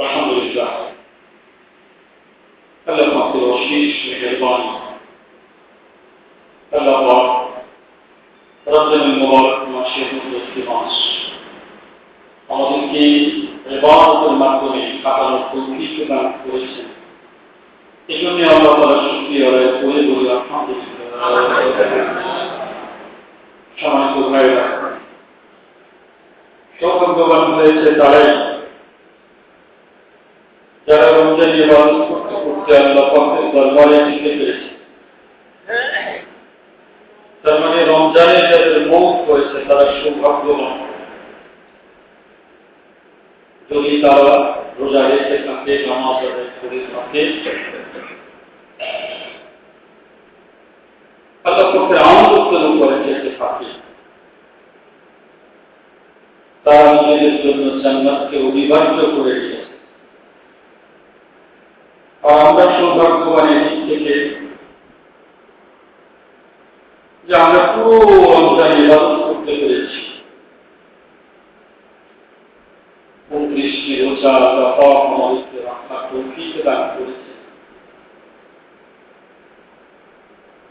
আলহামদুলিল্লাহ আল্লাহ মাকে অশেষ মেহরবান আল্লাহ রমজান মুবারক মাসের মধ্যে মাস আমাদেরকে ইবাদতের মাধ্যমে কাটানোর তৌফিক দান করেছেন এই জন্য আল্লাহ তাআলা শুকরিয়া আদায় করে বলি আলহামদুলিল্লাহ সম্মানিত ভাইরা সৌভাগ্যবান হয়েছে তারাই রমজান ইবাদত করতে করতে আল্লাহ পাকের দরবারে টিকে পেরেছে মানে যদি তারা রোজা রেখে থাকে, নামাজ করে থাকে তারা নিজেদের জন্য জান্নাতকে অনিবার্য করে দিয়েছে। আর আমরা সৌভাগ্যবানের দিক থেকে যে আমরা পুরো রমজান ইবাদত করতে পেরেছি।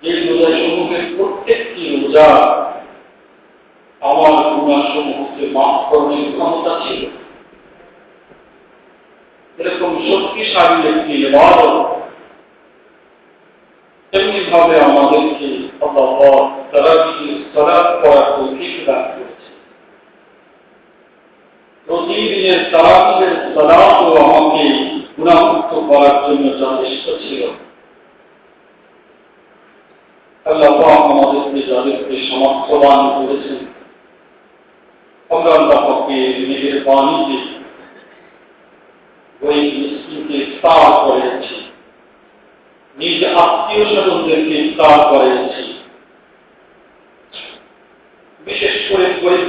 এই রোজা সমূহের প্রত্যেকটি রোজা আমার গুণা সমূহকে মাফ করার ক্ষমতা ছিল এরকম শক্তিশালী একটি ইবাদত তেমনি ভাবে আমাদেরকে করেছে প্রতিদিনের তারাবিদের সালাদও আমাকে গুণামুক্ত করার জন্য যথেষ্ট ছিল আমাদেরকে যাদেরকে সমর্থবান করেছেন আমরা আল্লাহ নিজের বাণীতে ওই মিসকিনকে ইফতার করেছি নিজ আত্মীয় স্বজনদেরকে ইফতার করেছি বিশেষ করে গরিব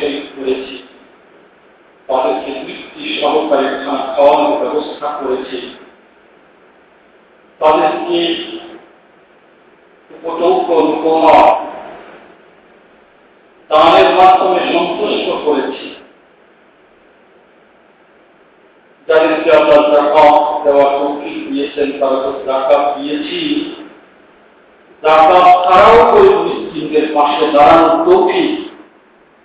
শহীদ করেছি। তাদেরকে সহকারে খানা খাওয়ানোর ব্যবস্থা করেছি। তাদেরকে দানের মাধ্যমে সন্তুষ্ট করেছি। আল্লাহ জাকাত দেওয়ার তৌফিক দিয়েছেন, তারা তো জাকাত দিয়েছি। জাকাত ছাড়াও ওই মিসকিনদের পাশে দাঁড়ানোর তৌফিক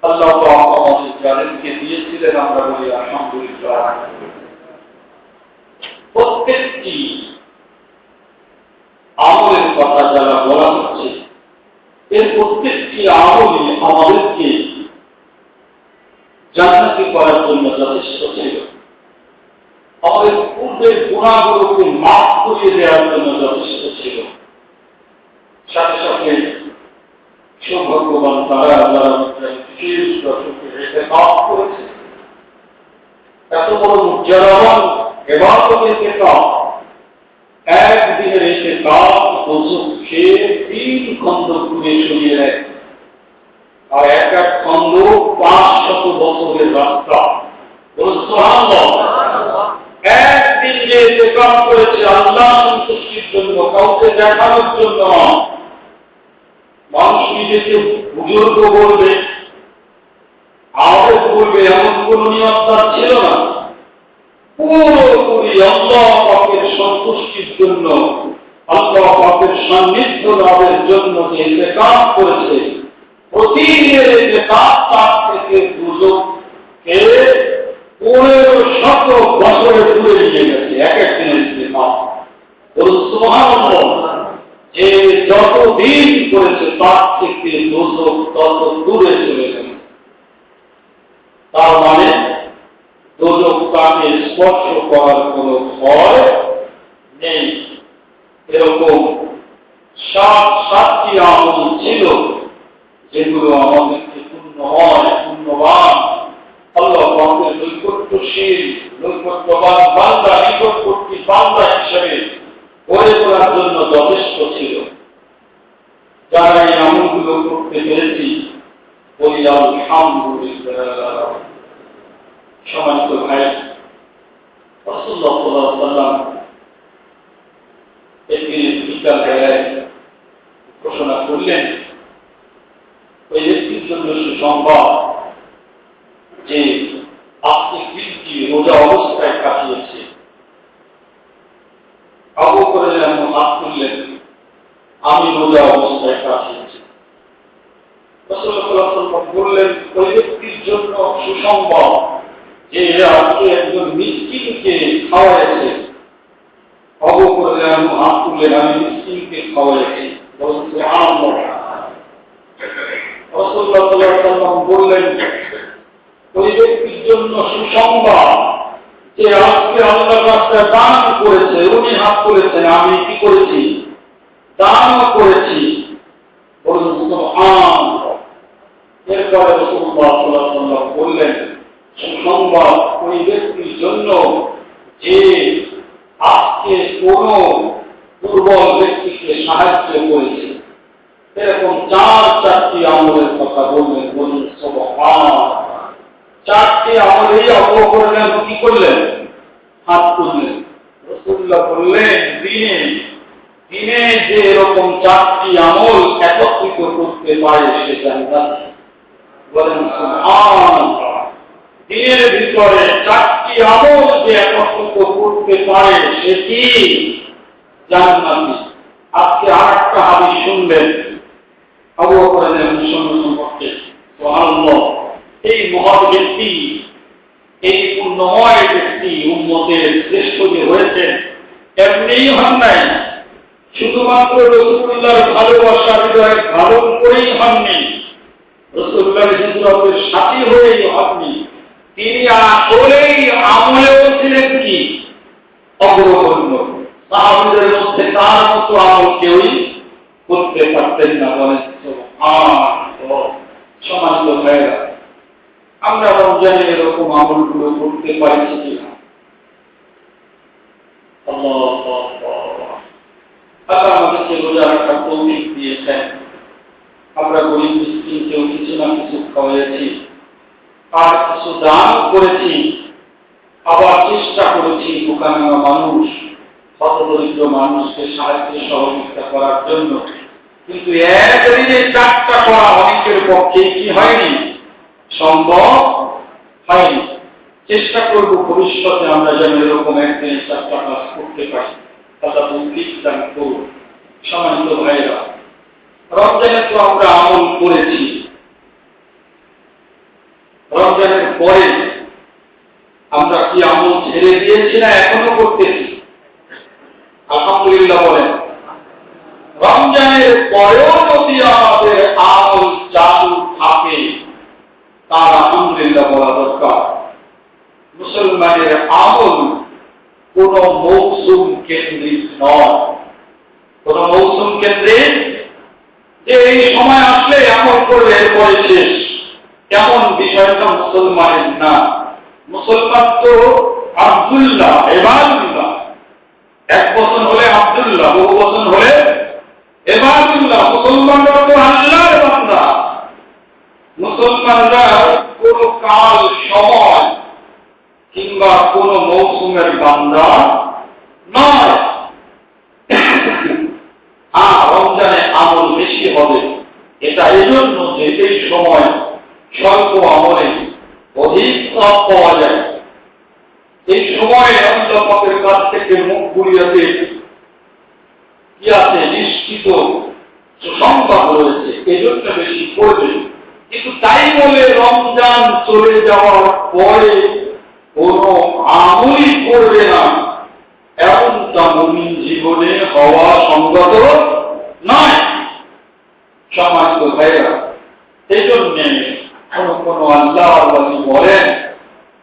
আল্লাহ আমাদের যাদেরকে দিয়েছিলেন, আমরা বলি আলহামদুলিল্লাহ। প্রত্যেকটি আমলের কথা যারা বলা হচ্ছে, এর প্রত্যেকটি আমলই আমাদেরকে জান্নাতি করার জন্য যথেষ্ট ছিল। আমাদের পূর্বের গুণাগুলোকে মাফ করিয়ে দেওয়ার জন্য যথেষ্ট ছিল। সাথে সাথে সৌভাগ্যবান তারা যারা করেছে। এত বড় উজ্জ্বলমান এবার কাপ একদিনের এসে কাপ দোষক খেয়ে তিন খন্ড ঘুরে সরিয়ে নেয়। আর এক এক খন্ড পাঁচ শত বছরের রাস্তা। একদিন যে করেছে আল্লাহ সন্তুষ্টির জন্য, কাউকে দেখানোর জন্য, মানুষ নিজেকে বুজুর্গ বলবে, আহত করবে, এমন কোন নিয়ম তার ছিল না। পুরোপুরি আল্লাহ পাকের সন্তুষ্টির জন্য, আল্লাহ পাকের সান্নিধ্য লাভের জন্য যে ইন্তেকাম করেছে, প্রতিদিনের ইন্তেকাম তার থেকে দুজককে পনেরো শত বছরে দূরে নিয়ে গেছে, এক এক দিনের যে যত দিন করেছে, তার থেকে দুজক তত দূরে চলে গেছে তার মানে দোজক তাকে স্পর্শ করার কোন ভয় নেই। এরকম সাত সাতটি আমল ছিল যেগুলো আমাদেরকে পূর্ণময় পূর্ণবান আল্লাহ আমাদের নৈকট্যশীল নৈকট্যবান বান্দা, নিকটবর্তী বান্দা হিসেবে গড়ে তোলার জন্য যথেষ্ট ছিল। যারা এই আমলগুলো করতে পেরেছি বলি আলহামদুলিল্লাহ। সমানিত ভাই রসুল্লাহ একদিন বিকাল বেলায় ঘোষণা করলেন, ওই ব্যক্তির জন্য সুসংবাদ যে রোজা অবস্থায় কাটিয়েছে। আবু করে হাত তুললেন আমি রোজা অবস্থায় কাটিয়েছি। বললেন, ওই ব্যক্তির জন্য সুসংবাদ যে আজকে একজন মিষ্টিকে খাওয়াইছে। অবু করে হাত তুললেন আমি মিষ্টিকে খাওয়াইছি বলছে আনন্দ রসুল্লাহ বললেন ওই ব্যক্তির জন্য সুসংবাদ যে আজকে আল্লাহ রাস্তায় দান করেছে উনি হাত আমি কি করেছি? দান করেছি। বললেন, সুসংবাদ ওই ব্যক্তির জন্য যে আজকে কোন দুর্বল ব্যক্তিকে সাহায্য করেছে। এরকম চার চারটি আমলের কথা বললেন বলুন চারটি আমলেই অবকরণের কি করলেন? হাত তুললেন। রসুল্লাহ বললেন, দিনে দিনে যে এরকম চারটি আমল একত্রিত করতে পারে সে জান্নাত। বলেন দিনের ভিতরে চারটি আমল যে একত্রিত করতে পারে সে কি? জান্নাতি। আজকে আর একটা হাদিস শুনবেন, আবু সম্পর্কে। এই মহৎ ব্যক্তি এই পূর্ণময় ব্যক্তি উন্মতের শ্রেষ্ঠ যে হয়েছে এমনিই হন নাই। শুধুমাত্র রসুল্লাহর ভালোবাসা হৃদয় ধারণ করেই হননি হয়েই হননি তিনি আসলেই আমলেও ছিলেন কি? অগ্রগণ্য। সাহাবিদের মধ্যে তার মতো আমল কেউই করতে পারতেন না বলেন। সমান্ত ভাইয়েরা আমরা রমজানে এরকম আমলগুলো করতে পারছি আমাদেরকে রোজা রাখার তৌফিক দিয়েছেন। আমরা গরিব মিসকিনকেও কিছু না কিছু খাওয়াইছি আর কিছু দান করেছি, আবার চেষ্টা করেছি বোকানোয়া মানুষ হতদরিদ্র মানুষকে সাহায্য সহযোগিতা করার জন্য। কিন্তু একদিনে চারটা করা অনেকের পক্ষে কি হয়নি? সম্ভব হয়নি। চেষ্টা করব ভবিষ্যতে আমরা যেন এরকম একদিনে চারটা কাজ করতে পারি। তারা দান করব সমান্ত ভাইরা রমজানে তো আমরা আমল করেছি। রমজানের পরে আমরা কি আমল ছেড়ে দিয়েছি না এখনও করতেছি? আলহামদুলিল্লাহ বলেন। রমজানের পরেও যদি আমাদের আমল চালু তার আলহামদুলিল্লাহ বলা দরকার। মুসলমানের আমল কোন মৌসুম কেন্দ্রিক নয়। কোন মৌসুম কেন্দ্রিক? যে এই সময় আসলে আমল করলে এরপরে শেষ। কেমন বিষয়টা মুসলমানের না। মুসলমান তো আবদুল্লাহ, এবাদুল্লাহ। এক বছর হলে আবদুল্লাহ, বহু বছর হলে এবাদুল্লাহ। মুসলমানরা তো আল্লাহর বান্দা। মুসলমানরা কাল সময় কিংবা কোন মৌসুমের বান্দা নয়। হ্যাঁ রমজানে আমল বেশি হবে। এটা এই জন্য যে এই সময় স্বল্প আমলে অধিক সব পাওয়া যায়। এই সময়ে অন্তপকের কাছ থেকে মুখ ঘুরিয়াতে কি আছে? নিশ্চিত সুসংবাদ রয়েছে। এজন্য বেশি করবে কিন্তু তাই বলে রমজান চলে যাওয়ার পরে কোন আমলই করবে না। এমন মুমিন জীবনে হওয়া সঙ্গত নয়। সমাজ ভাইরা এই জন্যে কোন কোন আল্লাহ বলেন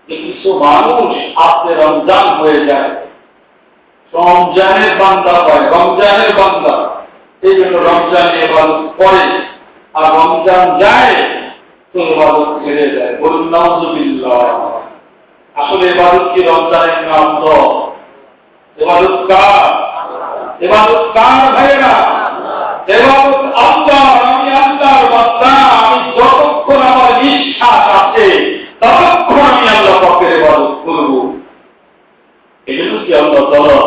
যে কিছু মানুষ আপনি রমজান হয়ে যায়। রমজানের বান্দা হয়, রমজানের বান্দা। এই জন্য রমজান এবাদত করে। আর রমজান যায়, তো এবাদত ছেড়ে যায়। বলুন নজবিল্লাহ আসলে এবাদত কি রমজানের নাম তো এবাদত কার? এবাদত কার ভাইরা এবাদত আল্লাহ, আমি আল্লাহর বান্দা, আমি যতক্ষণ আমার বিশ্বাস আছে, ততক্ষণ আমি আল্লাহ পাকের এবাদত করব। এই জন্য কি আল্লাহ তাআলা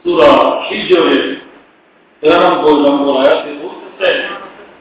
সূরা হিজরের 93 নম্বর আয়াতে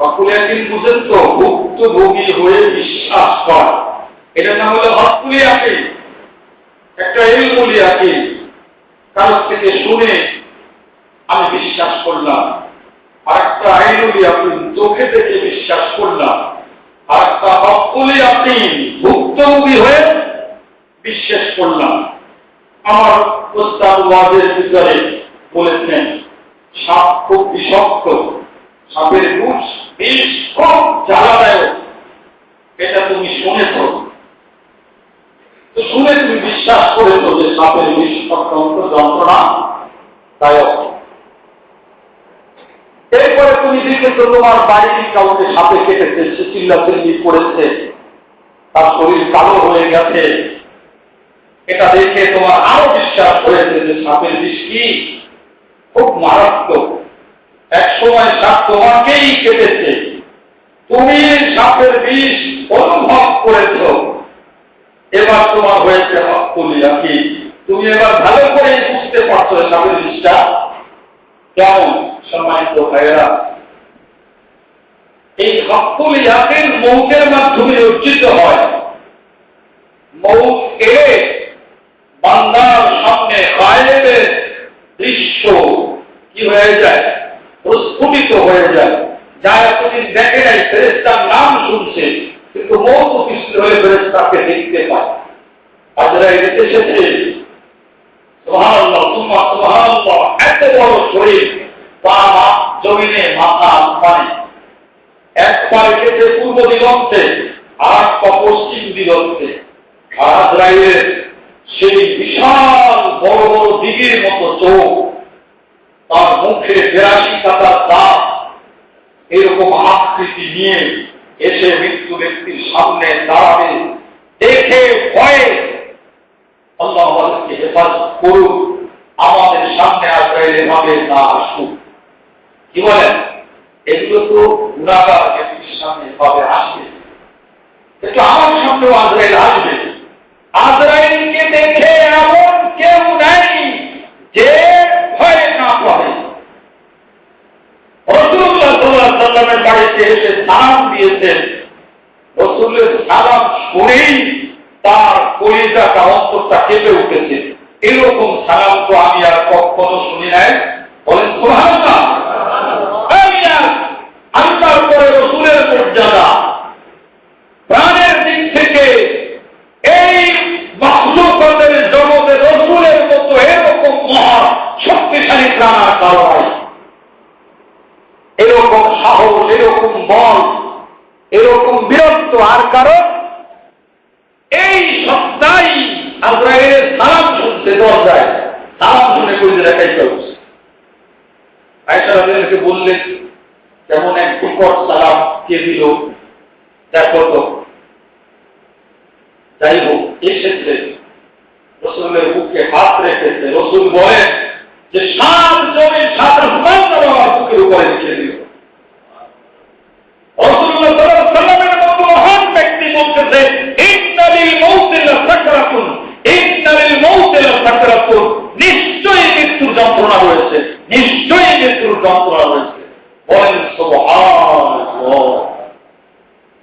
অকুল ইয়াকিন বুঝেন তো ভুক্তভোগী হয়ে বিশ্বাস করা। এটা না হলে হকুলি ইয়াকিন একটা এলমুলি ইয়াকিন কারোর থেকে শুনে আমি বিশ্বাস করলাম আর একটা আইনুলি চোখে দেখে বিশ্বাস করলাম আর একটা হকুলি ইয়াকিন ভুক্তভোগী হয়ে বিশ্বাস করলাম। আমার প্রস্তাব ওয়াজের ভিতরে বলেছেন, সাপ খুব সাপের বুঝ বিষ খুব জ্বালাদায়ক। এটা তুমি শুনেছ। তো শুনে তুমি বিশ্বাস করেছ যে সাপের বিষ অত্যন্ত যন্ত্রণা দায়ক। এরপরে তুমি দেখেছ তোমার বাড়ির কাউকে সাপে কেটেছে, সে চিল্লা চিল্লি করেছে। তার শরীর কালো হয়ে গেছে। এটা দেখে তোমার আরও বিশ্বাস হয়েছে যে সাপের বিষ কি? খুব মারাত্মক। এক সময় সাপ তোমাকেই কেটেছে। তুমি সাপের বিষ অনুভব করেছ। এবার তোমার হয়েছে হকুলিয়া কি তুমি এবার ভালো করে বুঝতে পারছ সাপের বিষটা কেমন সম্মানিত ভাইয়েরা। এই হকুলিয়াকের মৌকের মাধ্যমে অর্জিত হয়। মৌকে বান্দার সামনে গায়েবের দৃশ্য কি হয়ে যায়? প্রস্ফুটিত হয়ে যায়। যা এতদিন দেখে নাই ফেরেস্তার নাম শুনছে, কিন্তু মৌত হয়ে ফেরেস্তাকে দেখতে পায়। এসেছে এত বড় শরীর জমিনে মাথা আসমানে এক পা পূর্ব দিগন্তে, আর এক পা পশ্চিম দিগন্তে। আর আজরাইলের সেই বিশাল বড় বড় দিঘির মতো চোখ তার মুখে বিরাশি কাতার দাঁত এরকম আকৃতি নিয়ে এসে মৃত্যু ব্যক্তির সামনে দাঁড়াবে। দেখে ভয়ে আল্লাহ আমাদেরকে হেফাজত করুন। আমাদের সামনে আজরাইল এভাবে না আসুক। কি বলেন? এগুলো তো গুণাগার ব্যক্তির সামনে এভাবে আসবে। কিন্তু আমার সামনেও আজরাইল আসবে। আজরাইলকে দেখে এমন কেউ নাই যে ভয় না করে রসুল্লাহ সাল্লাহ সাল্লামের বাড়িতে এসে সালাম দিয়েছেন। রসুলের সালাম শুনেই তার কলিজাটা অন্তরটা কেঁপে উঠেছে। এরকম সালাম তো আমি আর কখনো শুনি নাই। বলেন আমি আর আমি তারপরে রসুলের মর্যাদা প্রাণের দিক থেকে এই মাহলুকাতের জগতে রসুলের মতো এরকম মহা শক্তিশালী প্রাণার কারণ এরকম সাহস এরকম বল এরকম বীরত্ব আর কারণ এই সপ্তাহে আজরাইলের সালাম শুনতে দরজায় সালাম শুনে করে দেখাইতে হচ্ছে আয়সারাদেরকে বললেন যেমন এক বিকট সালাম কে দিল দেখো তো যাই হোক এসেছে রসুলের বুকে হাত রেখেছে রসুল বলেন যে সাত জমির সাত আসমান আমার বুকের উপরে রেখে দিল রসুল্লাহ সাল্লামের মতো মহান ব্যক্তি বলতেছে ইন্নালিল মৌতিল সাকরাতুন ইন্নালিল মৌতিল সাকরাতুন নিশ্চয়ই মৃত্যুর যন্ত্রণা রয়েছে নিশ্চয়ই মৃত্যুর যন্ত্রণা রয়েছে বলেন সুবহানাল্লাহ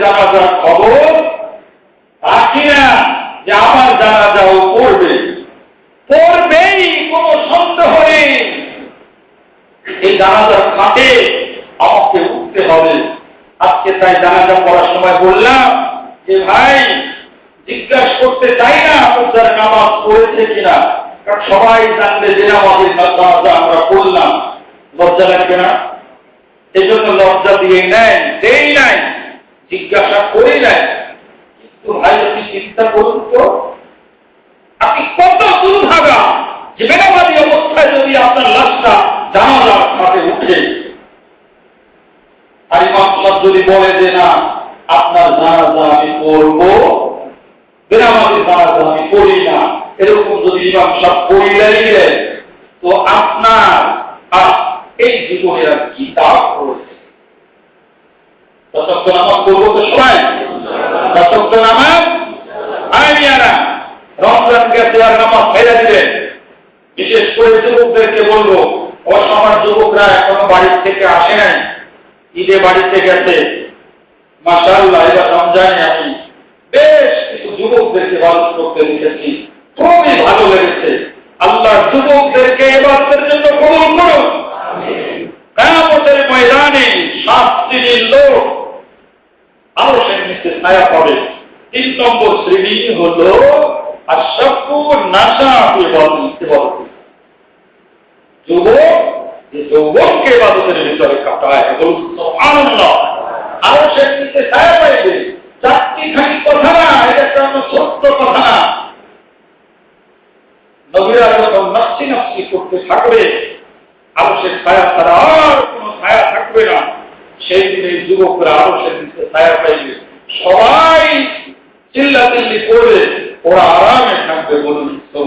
জানাজার খবর রাখি না যে আমার জানাজাও পড়বে। পড়বেই, কোনো সন্দেহ নেই। এই জানাজার খাটে আমাকে উঠতে হবে। আজকে তাই জানাজা পড়ার সময় বললাম যে, ভাই, জিজ্ঞাসা করতে চাই না আপনার নামাজ পড়েছে কিনা। কারণ সবাই জানবে যে নামাজের নামাজ আমরা পড়লাম। লজ্জা লাগবে না? এই জন্য লজ্জা দিয়ে নেয় দেই নাই। জিজ্ঞাসা করে কিন্তু ভাই, আপনি চিন্তা করুন তো, আপনি কত দুর্ভাগা যে অবস্থায় যদি আপনার লাশটা জানালার সাথে উঠে যদি বলে যে, না, আপনার জানাজা আমি করব বেনামাজি জানাজা আমি করি না, এরকম যদি ইমাম সাহেব করিলেন তো আপনার এই জীবনে আর কি দাগ করেছে দশক্ত নামাজ করব তো সবাই দশক্ত নামাজ আইনিয়ারা রমজান গেছে আর নামাজ ফেলে দিলেন বিশেষ করে যুবকদেরকে বলব অসমার যুবকরা এখনও বাড়ি থেকে আসে নাই। ঈদে বাড়িতে গেছে। মাসাল্লাহ এবার রমজানে আমি বেশ কিছু যুবকদেরকে মানুষ করতে দেখেছি খুবই ভালো লেগেছে। আল্লাহ যুবকদেরকে এবারদের জন্য কবুল করুন। কেমতের ময়দানে সাত শ্রেণির লোক আরও ছায়া পাবে। তিন নম্বর শ্রেণি হল নাশা বলতে যুবক যৌবনকে বাদতের ভিতরে কাটায়। আরও না এটা একটা আমার সত্য কথা। না নবীরা যখন নকশি নকশি করতে থাকবে আরও সে ছায়া আর কোনো ছায়া থাকবে না। সেই দিনে যুবকরা আরও সে নিচে ছায়া পাইবে সবাই চিল্লা চিল্লি করবে ওরা আরামে থাকবে বলুন তো